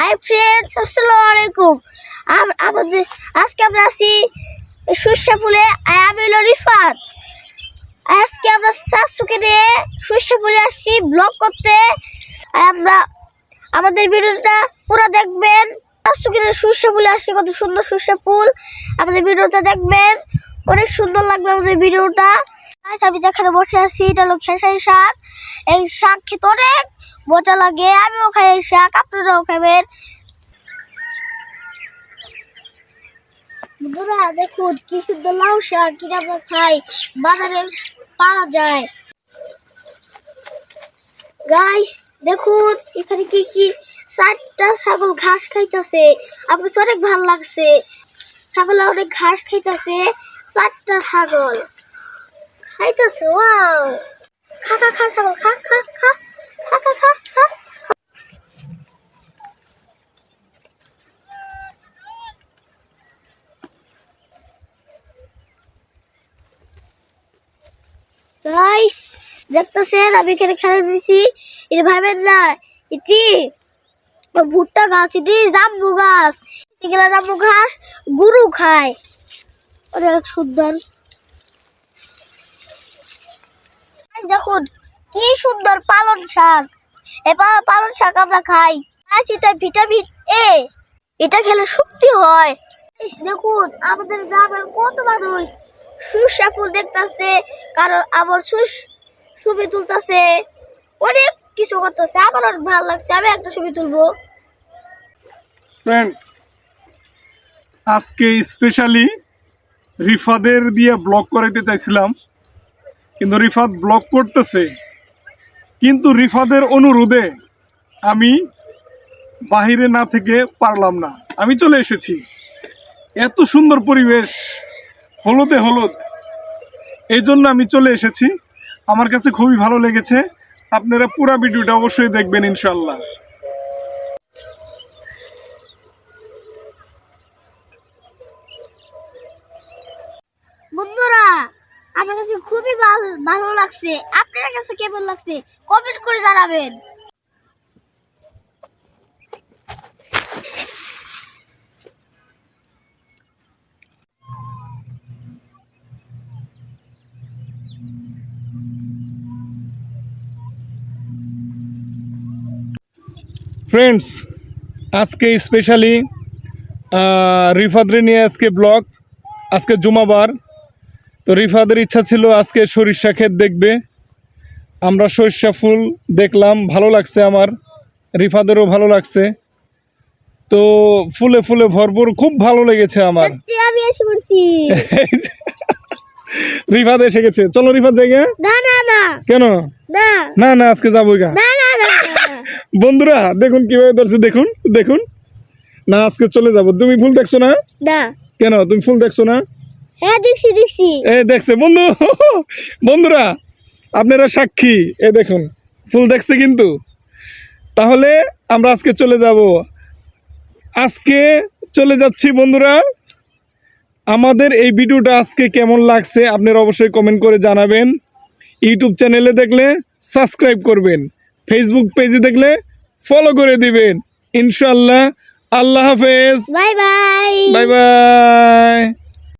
Hi friends আসসালামু আলাইকুম আম- আমাদের আজকে আমরা আছি সর্ষে ফুলে আমি রিফাত। আজকে আমরা শাশুকে নিয়ে সর্ষে ফুলে আসছি ব্লগ করতে। আমরা, আমাদের ভিডিওটা পুরো দেখবেন। শাশুকে নিয়ে সর্ষে ফুলে আসছি, কত সুন্দর সর্ষে ফুল। আমাদের ভিডিওটা দেখবেন। অনেক সুন্দর লাগবে আমাদের ভিডিওটা। আমি যেখানে বসে আছি, এটা হলো খেসারি শাক। এই শাক খেতে অনেক মজা লাগে, আমিও খাই শাক আপনারাও খাবেন। বন্ধুরা, দেখুন কি সুন্দর লাউ শাক, কিনা আমরা খাই, বাজারে পাওয়া যায়। গাইস দেখুন, এখানে কি কি চারটা ছাগল ঘাস খাইতেছে, আমার কাছে অনেক ভালো লাগছে। ছাগল অনেক ঘাস খাইতেছে, চারটা ছাগল। খাইতেছে ওয়াও খা খা খা, ছাগল, খা খা খা খা খা খা গাইস দেখতেছেন, আমি এখানে খেলে দিয়েছি এটা ভাবেন না, এটি ভুট্টা গাছ, এটি জাম্বু গাছ। এগুলো জাম্বু ঘাস, গরু খায়। অনেক সুন্দর। দেখুন, কি সুন্দর পালন শাক। এবার পালন শাক আমরা খাই। আজ এটা ভিটামিন এ এটা খেলে শক্তি হয়। দেখুন, আমাদের গ্রামের কত মানুষ সুসা ফুল দেখতাছে, কারও আবার সুস ছবি তুলতেছে, অনেক কিছু করতেছে, আমার অনেক ভালো লাগছে, আমি একটা ছবি তুলবো। ফ্রেন্ডস আজকে স্পেশালি রিফাদের দিয়ে ব্লগ করাইতে চাইছিলাম, কিন্তু রিফাদ ব্লগ করতেছে। কিন্তু রিফাদের অনুরোধে আমি বাহিরে না থেকে পারলাম না। আমি চলে এসেছি। এত সুন্দর পরিবেশ হলুদে হলুদ। এই জন্য আমি চলে এসেছি। আমার কাছে খুবই ভালো লেগেছে। আপনারা পুরো ভিডিওটা অবশ্যই দেখবেন ইনশাল্লাহ বন্ধুরা, আমার কাছে খুবই ভালো ভালো লাগছে। আপনার কাছে কেমন লাগছে? কমেন্ট করে জানাবেন। ফ্রেন্ডস আজকে স্পেশালি রিফাদরে নিয়ে আজকে ব্লগ আজকে জুমাবার। তো রিফাদের ইচ্ছা ছিল আজকে সরিষা ক্ষেত দেখবে। আমরা সরিষা ফুল দেখলাম ভালো লাগছে আমার। রিফাদেরও ভালো লাগছে। তো ফুলে ফুলে ভরপুর খুব ভালো লেগেছে আমার। রিফাদ এসে গেছে। চলো রিফাদ জায়গা না না না। কেন? না। না আজকে যাব গা। বন্ধুরা দেখুন কীভাবে ধরছে দেখুন দেখুন। না আজকে চলে যাব। তুমি ফুল দেখছ না? না। কেন? তুমি ফুল দেখছ না? হ্যাঁ দেখছি দেখছি। এ দেখছে। বন্ধু বন্ধুরা আপনারা সাক্ষী। এ দেখুন ফুল দেখছে কিন্তু। তাহলে আমরা আজকে চলে যাব। আজকে চলে যাচ্ছি বন্ধুরা। আমাদের এই ভিডিওটা আজকে কেমন লাগছে আপনারা অবশ্যই কমেন্ট করে জানাবেন। ইউটিউব চ্যানেলে দেখলে সাবস্ক্রাইব করবেন। ফেসবুক পেজে দেখলে ফলো করে দিবেন। ইনশাল্লাহ আল্লাহ হাফেজ। Bye bye bye bye